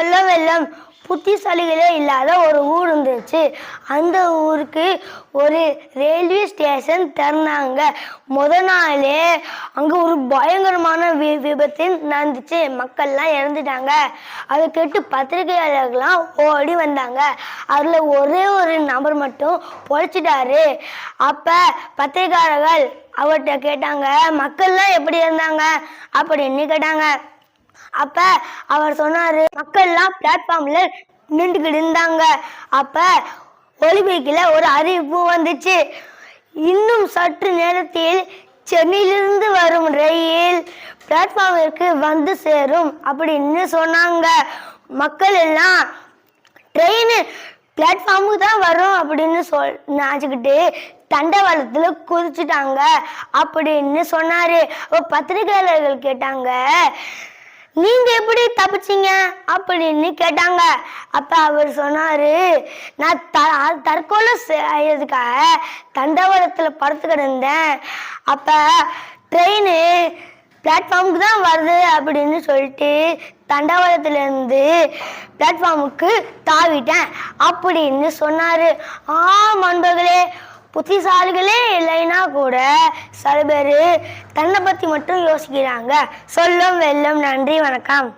சொல்ல வெள்ளம் புத்திசாலிகளே இல்லாத ஒரு ஊர் இருந்துச்சு. அந்த ஊருக்கு ஒரு ரயில்வே ஸ்டேஷன் திறந்தாங்க. முத நாளே அங்கே ஒரு பயங்கரமான வி விபத்து நடந்துச்சு. மக்கள்லாம் இறந்துட்டாங்க. அதை கேட்டு பத்திரிகையாளர்கள்லாம் ஓடி வந்தாங்க. அதில் ஒரே ஒரு நபர் மட்டும் பொழைச்சிட்டாரு. அப்போ பத்திரிகையாளர்கள் அவர்கிட்ட கேட்டாங்க மக்கள்லாம் எப்படி இருந்தாங்க? அப்படின்னு கேட்டாங்க. அப்ப அவர் சொன்னாரு மக்கள்லாம் பிளாட்ஃபார்ம்ல நின்றுக்கிட்டு இருந்தாங்க. அப்ப ஒலிபெருக்கில் ஒரு அறிவிப்பு வந்துச்சு. இன்னும் சற்று நேரத்தில் சென்னையிலிருந்து வரும் ரயில் பிளாட்ஃபார்மிற்கு வந்து சேரும் அப்படின்னு சொன்னாங்க. மக்கள் எல்லாம் ட்ரெயின் பிளாட்ஃபார்முக்கு தான் வரும் அப்படின்னு சொல் நினச்சிக்கிட்டு தண்டவாளத்தில் குதிச்சுட்டாங்க அப்படின்னு சொன்னாரு. அப்போ பத்திரிகையாளர்கள் கேட்டாங்க நீங்க எப்படி தப்பிச்சீங்க அப்படின்னு கேட்டாங்க. அப்ப அவர் சொன்னாரு நான் த தற்கொலை செய்யறதுக்காக தண்டவரத்துல படுத்து கிடந்தேன். அப்ப ட்ரெயின் பிளாட்ஃபார்முக்கு தான் வருது அப்படின்னு சொல்லிட்டு தண்டவாளத்திலேருந்து பிளாட்ஃபார்முக்கு தாவிட்டேன் அப்படின்னு சொன்னார். ஆம் நண்பர்களே புத்திசாலிகளே இல்லைன்னா கூட சில பேர் தன்னை பற்றி மட்டும் யோசிக்கிறாங்க. சொல்லும் வெல்லும் நன்றி வணக்கம்.